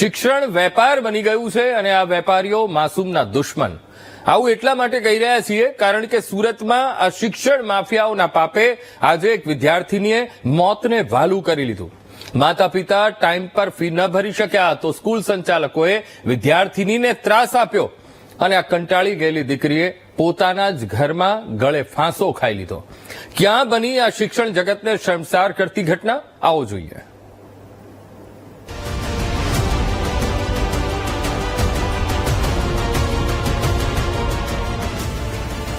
શિક્ષણ વેપાર બની ગયું છે અને આ વેપારીઓ માસૂમના દુશ્મન. આવું એટલા માટે કહી રહ્યા છીએ કારણ કે સુરતમાં આ શિક્ષણ માફિયાઓના પાપે આજે એક વિદ્યાર્થીનીએ મોતને વાલું કરી લીધું. માતા પિતા ટાઈમ પર ફી ન ભરી શક્યા તો સ્કૂલ સંચાલકોએ વિદ્યાર્થીનીને ત્રાસ આપ્યો અને આ કંટાળી ગયેલી દીકરીએ પોતાના જ ઘરમાં ગળે ફાંસો ખાઈ લીધો. ક્યાં બની આ શિક્ષણ જગતને શર્મસાર કરતી ઘટના? આવો જોઈએ.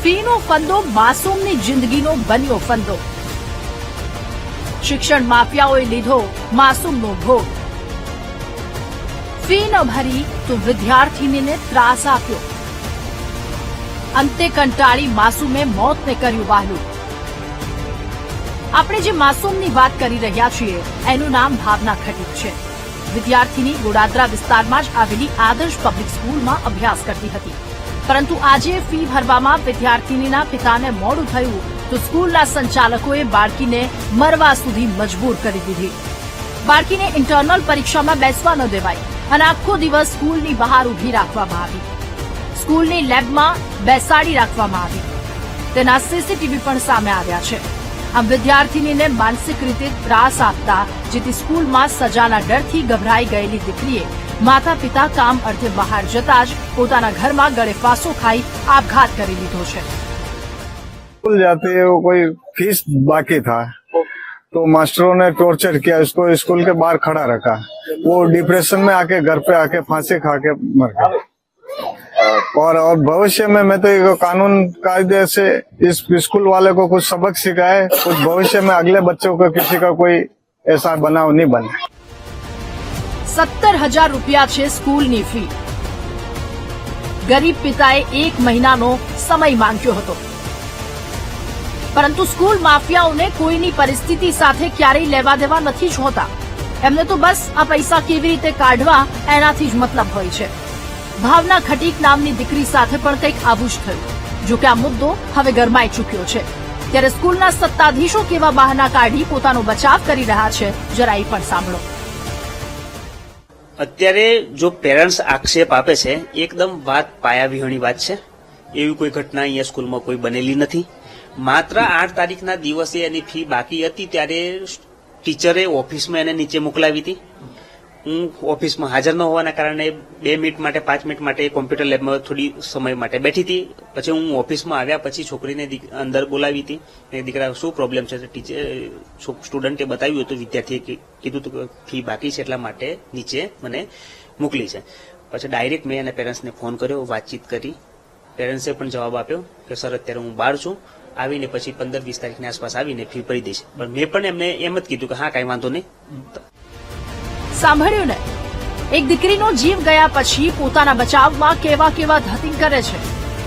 ફીનો ફંદો માસૂમની જિંદગીનો બન્યો ફંદો. શિક્ષણ માફિયાઓએ લીધો માસૂમનો ભોગ. ફી ન ભરી તો વિદ્યાર્થીનીને ત્રાસ આપ્યો. અંતે કંટાળી માસૂમે મોતને કર્યું વહાલું. આપણે જે માસૂમની વાત કરી રહ્યા છીએ, એનું નામ ભાવના ખટીક છે. વિદ્યાર્થીની ગોડાદરા વિસ્તારમાં જ આવેલી આદર્શ પબ્લિક સ્કૂલમાં અભ્યાસ કરતી હતી. પરંતુ આજે ફી ભરવામાં વિદ્યાર્થીનીના પિતાને મોડું થયું તો સ્કૂલના સંચાલકોએ બાળકીને મરવા સુધી મજબૂર કરી દીધી. બાળકીને ઇન્ટરનલ પરીક્ષામાં બેસવા ન દેવાઈ અને આખો દિવસ સ્કૂલની બહાર ઊભી રાખવામાં આવી. સ્કૂલની લેબમાં બેસાડી રાખવામાં આવી. તેના સીસીટીવી પણ સામે આવ્યા છે. આમ વિદ્યાર્થીનીને માનસિક રીતે ત્રાસ આપતા, જેથી સ્કૂલમાં સજાના ડરથી ગભરાઈ ગયેલી દીકરીએ માતા પિતા કામ અર્થે બહાર જતા જ પોતાના ઘરમાં ગળે ફાંસો ખાઈ આપઘાત કરી લીધો છે स्कूल जाते हैं वो कोई फीस बाकी था तो मास्टरों ने टॉर्चर किया उसको स्कूल के बाहर खड़ा रखा वो डिप्रेशन में आके घर पे आके फांसी खा के मर गया और और भविष्य में मैं तो ये कानून कायदे से इस स्कूल वाले को कुछ सबक सिखाए कुछ भविष्य में अगले बच्चों को किसी का कोई ऐसा बनाव नहीं बने સત્તર હજાર રૂપિયા છે સ્કૂલની ફી. ગરીબ પિતાએ એક મહિનાનો સમય માંગ્યો હતો. પરંતુ સ્કૂલ માફિયાઓને કોઈની પરિસ્થિતિ સાથે ક્યારેય લેવા દેવા નથી જ હોતા એમને તો બસ આ પૈસા કેવી રીતે કાઢવા એનાથી જ મતલબ હોય છે. ભાવના ખટીક નામની દીકરી સાથે પણ કંઈક આવું જ થયું. જો કે આ મુદ્દો હવે ગરમાઈ ચૂક્યો છે. ત્યારે સ્કૂલના સત્તાધીશો કેવા બહાના કાઢી પોતાનો બચાવ કરી રહ્યા છે જરાય પણ સાંભળો. અત્યારે જો પેરેન્ટ્સ આક્ષેપ આપે છે, એકદમ વાત પાયાવિહોણી વાત છે. એવી કોઈ ઘટના અહીંયા સ્કૂલમાં કોઈ બનેલી નથી. માત્ર આઠ તારીખના દિવસે એની ફી બાકી હતી ત્યારે ટીચરે ઓફિસમાં એને નીચે મોકલાવી હતી. હું ઓફિસમાં હાજર ન હોવાના કારણે બે મિનિટ માટે, પાંચ મિનિટ માટે કોમ્પ્યુટર લેબમાં થોડી સમય માટે બેઠી હતી. પછી હું ઓફિસમાં આવ્યા, પછી છોકરીને અંદર બોલાવી હતી. મેં દીકરા, શું પ્રોબ્લેમ છે? ટીચર સ્ટુડન્ટે બતાવ્યું હતું, વિદ્યાર્થીએ કીધું હતું કે ફી બાકી છે એટલા માટે નીચે મને મોકલી છે. પછી ડાયરેક્ટ મેં એના પેરેન્ટ્સને ફોન કર્યો, વાતચીત કરી. પેરેન્ટ્સે પણ જવાબ આપ્યો કે, સર, અત્યારે હું બહાર છું. આવીને પછી પંદર વીસ તારીખની આસપાસ આવીને ફી ભરી દઈશ. પણ મેં પણ એમને એમ જ કીધું કે, હા, કાંઈ વાંધો નહીં. સાંભળ્યું ને? એક દીકરીનો જીવ ગયા પછી પોતાના બચાવમાં કેવા કેવા ધતિંગ કરે છે.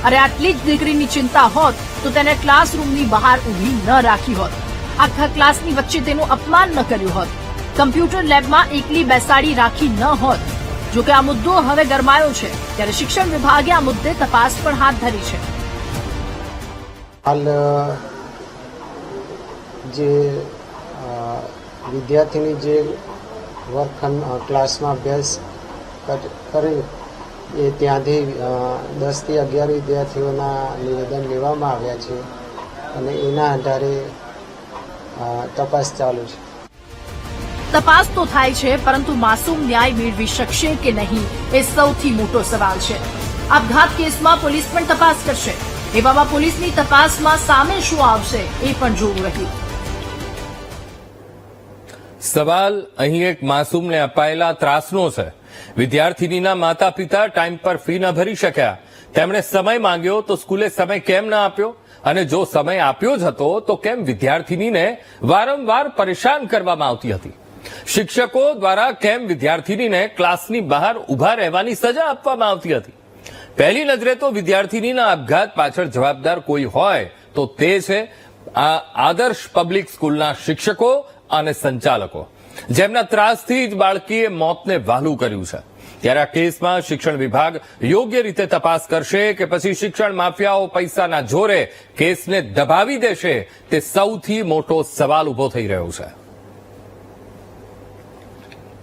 અરે આટલી જ દીકરીની ચિંતા હોત તો તેને ક્લાસરૂમની બહાર ઊભી ન રાખી હોત. આખા ક્લાસની વચ્ચે તેનું અપમાન ન કર્યું હોત. કમ્પ્યુટર લેબમાં એકલી બેસાડી રાખી ન હોત. જો કે આ મુદ્દો હવે ગરમાયો છે. ત્યારે શિક્ષણ વિભાગે આ મુદ્દે તપાસ પણ હાથ ધરી છે. હાલ જે વિદ્યાર્થીની જે વર્ગખંડ ક્લાસમાં અભ્યાસ કર- એ ત્યાંથી દસથી અગિયાર વિદ્યાર્થીઓના નિવેદન લેવામાં આવ્યા છે અને એના આધારે તપાસ ચાલુ છે. તપાસ તો થાય છે, પરંતુ માસૂમ ન્યાય મેળવી શકશે કે નહીં એ સૌથી મોટો સવાલ છે. આપઘાત કેસમાં પોલીસ પણ તપાસ કરશે. એવામાં પોલીસની તપાસમાં સામે શું આવશે એ પણ જોવું રહ્યું. સવાલ અહીં એક માસૂમને અપાયેલા ત્રાસનો છે. વિદ્યાર્થીનીના માતા પિતા ટાઈમ પર ફી ન ભરી શક્યા. તેમણે સમય માંગ્યો તો સ્કૂલે સમય કેમ ન આપ્યો? અને જો સમય આપ્યો જ હતો તો કેમ વિદ્યાર્થીનીને વારંવાર પરેશાન કરવામાં આવતી હતી? શિક્ષકો દ્વારા કેમ વિદ્યાર્થીનીને ક્લાસની બહાર ઊભા રહેવાની સજા આપવામાં આવતી હતી? પહેલી નજરે તો વિદ્યાર્થીનીના આપઘાત પાછળ જવાબદાર કોઈ હોય તો તે છે આ આદર્શ પબ્લિક સ્કૂલના શિક્ષકો અને સંચાલકો. જેમના ત્રાસથી જ બાળકીએ મોતને વહાલું કર્યું છે. ત્યારે આ કેસમાં શિક્ષણ વિભાગ યોગ્ય રીતે તપાસ કરશે કે પછી શિક્ષણ માફિયાઓ પૈસાના જોરે કેસને દબાવી દેશે તે સૌથી મોટો સવાલ ઊભો થઈ રહ્યો છે.